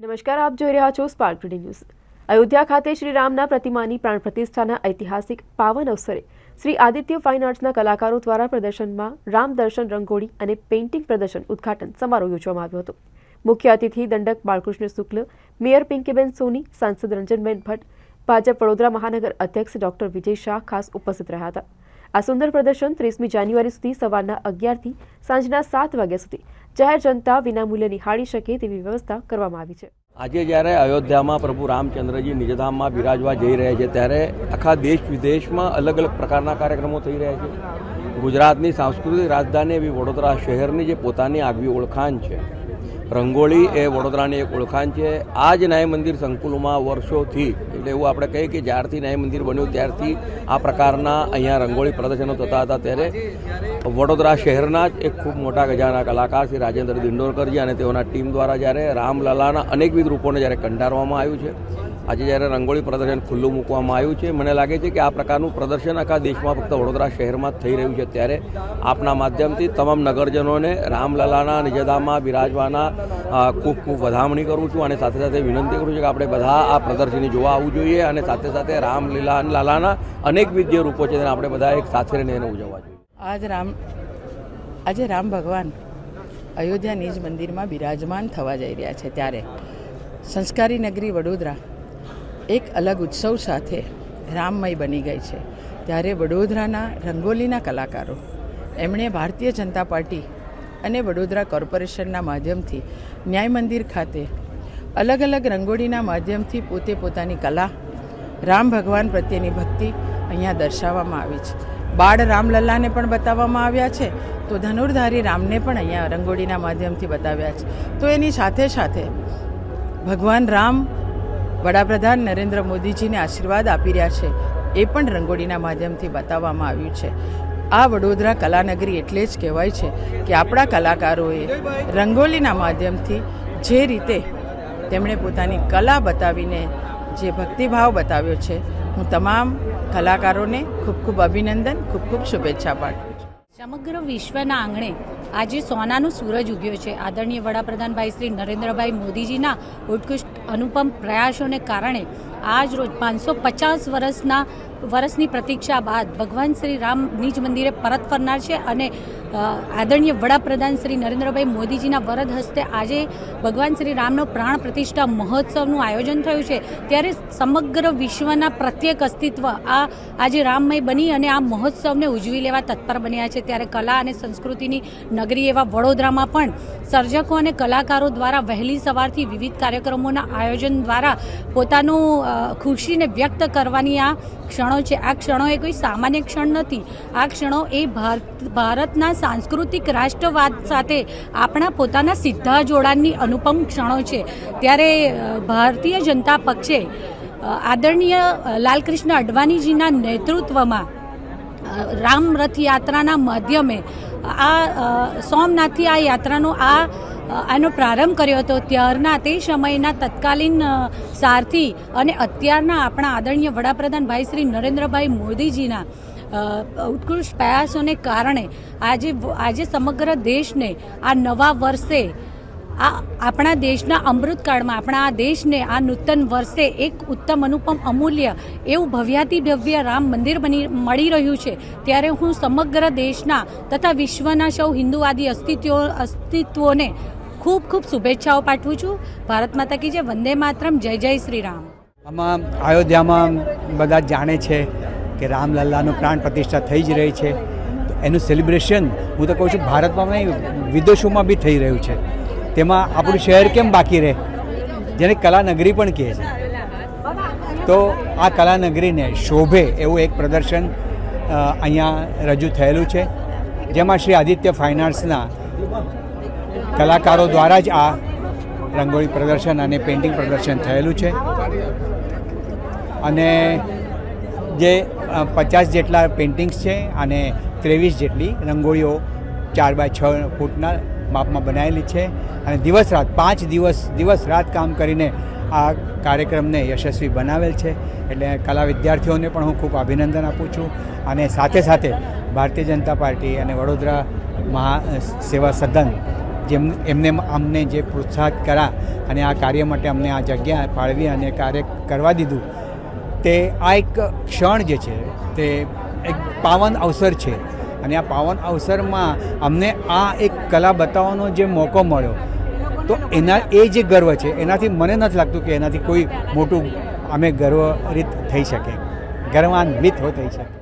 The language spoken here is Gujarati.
નમસ્કાર, આપ જોઈ રહ્યા છો સ્પાર્ક ન્યૂઝ અયોધ્યા ખાતે શ્રી રામના પ્રતિમાની પ્રાણ પ્રતિષ્ઠાના ઐતિહાસિક પાવન અવસરે શ્રી આદિત્ય ફાઇન આર્ટ્સના કલાકારો દ્વારા પ્રદર્શનમાં રામ દર્શન રંગોળી અને પેઇન્ટિંગ પ્રદર્શન ઉદ્ઘાટન સમારોહ યોજવામાં આવ્યો હતો. મુખ્ય અતિથિ દંડક બાળકૃષ્ણ શુક્લ, મેયર પિંકીબેન સોની, સાંસદ રંજનબેન ભટ્ટ, ભાજપ વડોદરા મહાનગર અધ્યક્ષ ડોક્ટર વિજય શાહ ખાસ ઉપસ્થિત રહ્યા હતા. આ સુંદર પ્રદર્શન ત્રીસમી જાન્યુઆરી સુધી સવારના અગિયારથી સાંજના સાત વાગ્યા સુધી જાહેર જનતા વિનામૂલ્યે નિહાળી શકે તેવી વ્યવસ્થા કરવામાં આવી છે. આજે જ્યારે અયોધ્યામાં પ્રભુ રામચંદ્રજી નિજધામમાં બિરાજવા જઈ રહ્યા છે, ત્યારે આખા દેશ વિદેશમાં અલગ અલગ પ્રકારના કાર્યક્રમો થઈ રહ્યા છે. ગુજરાતની સાંસ્કૃતિક રાજધાની એવી વડોદરા શહેરની જે પોતાની આગવી ઓળખાણ છે રંગોળી એ વડોદરાની એક ઓળખાણ છે. આ જ ન્યાય મંદિર સંકુલમાં વર્ષોથી, એટલે એવું આપણે કહીએ કે જ્યારથી ન્યાય મંદિર બન્યું ત્યારથી આ પ્રકારના અહીંયા રંગોળી પ્રદર્શનો થતા હતા. ત્યારે વડોદરા શહેરના જ એક ખૂબ મોટા ગજાના કલાકાર શ્રી રાજેન્દ્ર દિંડોરકરજી અને તેઓના ટીમ દ્વારા જ્યારે રામલલાના અનેકવિધ રૂપોને જ્યારે કંડારવામાં આવ્યું છે. આજે જ્યારે રંગોળી પ્રદર્શન ખુલ્લું મૂકવામાં આવ્યું છે, મને લાગે છે કે આ પ્રકારનું પ્રદર્શન આખા દેશમાં ફક્ત વડોદરા શહેરમાં થઈ રહ્યું છે. ત્યારે આપના માધ્યમથી તમામ નગરજનોને રામલલાના, નિજદામાં બિરાજવાના ખૂબ ખૂબ વધામણી કરું છું અને સાથે સાથે વિનંતી કરું છું કે આપણે બધા આ પ્રદર્શની જોવા આવવું જોઈએ અને સાથે સાથે રામલીલા લાલાના અનેકવિધ જે રૂપો છે તેને આપણે બધા એક સાથે રહીને એને ઉજવવા જોઈએ. આજ રામ, આજે રામ ભગવાન અયોધ્યા નિજ મંદિરમાં બિરાજમાન થવા જઈ રહ્યા છે ત્યારે. સંસ્કારી નગરી વડોદરા એક અલગ ઉત્સવ સાથે રામમય બની ગઈ છે. ત્યારે વડોદરાના રંગોલીના કલાકારો, એમણે ભારતીય જનતા પાર્ટી અને વડોદરા કોર્પોરેશનના માધ્યમથી ન્યાય મંદિર ખાતે અલગ અલગ રંગોળીના માધ્યમથી પોતે પોતાની કલા, રામ ભગવાન પ્રત્યેની ભક્તિ અહીંયા દર્શાવવામાં આવી છે. બાળ રામલલ્લાને પણ બતાવવામાં આવ્યા છે, તો ધનુર્ધારી રામને પણ અહીંયા રંગોળીના માધ્યમથી બતાવ્યા છે. તો એની સાથે સાથે ભગવાન રામ વડાપ્રધાન નરેન્દ્ર મોદીજીને આશીર્વાદ આપી રહ્યા છે, એ પણ રંગોળીના માધ્યમથી બતાવવામાં આવ્યું છે. આ વડોદરા કલાનગરી એટલે જ કહેવાય છે કે આપણા કલાકારોએ રંગોલીના માધ્યમથી જે રીતે તેમણે પોતાની કલા બતાવીને જે ભક્તિભાવ બતાવ્યો છે, હું તમામ કલાકારોને ખૂબ ખૂબ અભિનંદન, ખૂબ ખૂબ શુભેચ્છા પાઠવું છું. સમગ્ર વિશ્વના આંગણે આજે સોનાનો સૂરજ ઉગ્યો છે. આદરણીય વડાપ્રધાનભાઈ શ્રી નરેન્દ્રભાઈ મોદીજીના ઉત્કૃષ્ટ અનુપમ પ્રયાસોને કારણે આજ રોજ પાંચસો પચાસ વર્ષના, વર્ષની પ્રતીક્ષા બાદ ભગવાન શ્રી રામ નિજ મંદિરે પરત ફરનાર છે અને આદરણીય વડાપ્રધાન શ્રી નરેન્દ્રભાઈ મોદીજીના વરદ હસ્તે આજે ભગવાન શ્રી રામનો પ્રાણ પ્રતિષ્ઠા મહોત્સવનું આયોજન થયું છે. ત્યારે સમગ્ર વિશ્વના પ્રત્યેક અસ્તિત્વ આ આજે રામમય બની અને આ મહોત્સવને ઉજવી લેવા તત્પર બન્યા છે. ત્યારે કલા અને સંસ્કૃતિની નગરી એવા વડોદરામાં પણ સર્જકો અને કલાકારો દ્વારા વહેલી સવારથી વિવિધ કાર્યક્રમોના આયોજન દ્વારા પોતાનું ખુશીને વ્યક્ત કરવાની આ ક્ષણો છે. આ ક્ષણો એ કોઈ સામાન્ય ક્ષણ નથી. આ ક્ષણો એ ભારત, ભારતના સાંસ્કૃતિક રાષ્ટ્રવાદ સાથે આપણા પોતાના સીધા જોડાણની અનુપમ ક્ષણો છે. ત્યારે ભારતીય જનતા પક્ષે આદરણીય લાલકૃષ્ણ અડવાણીજીના નેતૃત્વમાં રામ રથયાત્રાના માધ્યમે, આ સોમનાથથી આ યાત્રાનો આ આનો પ્રારંભ કર્યો હતો. ત્યારના તે સમયના તત્કાલીન સારથી અને અત્યારના આપણા આદરણીય વડાપ્રધાન ભાઈ શ્રી નરેન્દ્રભાઈ મોદીજીના ઉત્કૃષ્ટ પ્રયાસોને કારણે આજે આજે સમગ્ર દેશને આ નવા વર્ષે આ આપણા દેશના અમૃતકાળમાં આપણા આ દેશને આ નૂતન વર્ષે એક ઉત્તમ અનુપમ અમૂલ્ય એવું ભવ્યાતિ ભવ્ય રામ મંદિર બની, મળી રહ્યું છે. ત્યારે હું સમગ્ર દેશના તથા વિશ્વના સૌ હિન્દુવાદી અસ્તિત્વ, અસ્તિત્વોને ખૂબ ખૂબ શુભેચ્છાઓ પાઠવું છું. ભારત માતા કી જય, વંદે માતરમ, જય જય શ્રી રામ. આમાં અયોધ્યામાં બધા જાણે છે કે રામલલ્લાનું પ્રાણ પ્રતિષ્ઠા થઈ જ રહી છે. એનું સેલિબ્રેશન હું તો કહું છું, ભારતમાં નહીં, વિદેશોમાં બી થઈ રહ્યું છે. તેમાં આપણું શહેર કેમ બાકી રહે? જેને કલાનગરી પણ કહે છે. તો આ કલાનગરીને શોભે એવું એક પ્રદર્શન અહીંયા રજૂ થયેલું છે. જેમાં શ્રી આદિત્ય ફાઇન આર્ટ્સના કલાકારો દ્વારા જ આ રંગોળી પ્રદર્શન અને પેઇન્ટિંગ પ્રદર્શન થયેલું છે. અને જે પચાસ જેટલા પેઇન્ટિંગ્સ છે અને ત્રેવીસ જેટલી રંગોળીઓ ચાર બાય છ ફૂટના માપમાં બનાવેલી છે. અને દિવસ રાત, પાંચ દિવસ દિવસ રાત કામ કરીને આ કાર્યક્રમને યશસ્વી બનાવેલ છે. એટલે કલા વિદ્યાર્થીઓને પણ હું ખૂબ અભિનંદન આપું છું. અને સાથે સાથે ભારતીય જનતા પાર્ટી અને વડોદરા મહા સેવા સદન જેમ, એમને અમને જે પ્રોત્સાહિત કર્યા અને આ કાર્ય માટે અમને આ જગ્યા ફાળવી અને કાર્ય કરવા દીધું તે આ એક ક્ષણ જે છે, તે એક પાવન અવસર છે. અને આ પાવન અવસરમાં અમને આ એક કલા બતાવવાનો જે મોકો મળ્યો, તો એના, એ જે ગર્વ છે, એનાથી મને નથી લાગતું કે એનાથી કોઈ મોટું અમે ગર્વરિત થઈ શકે. ગર્વાન્વિત હો થઈ શકે.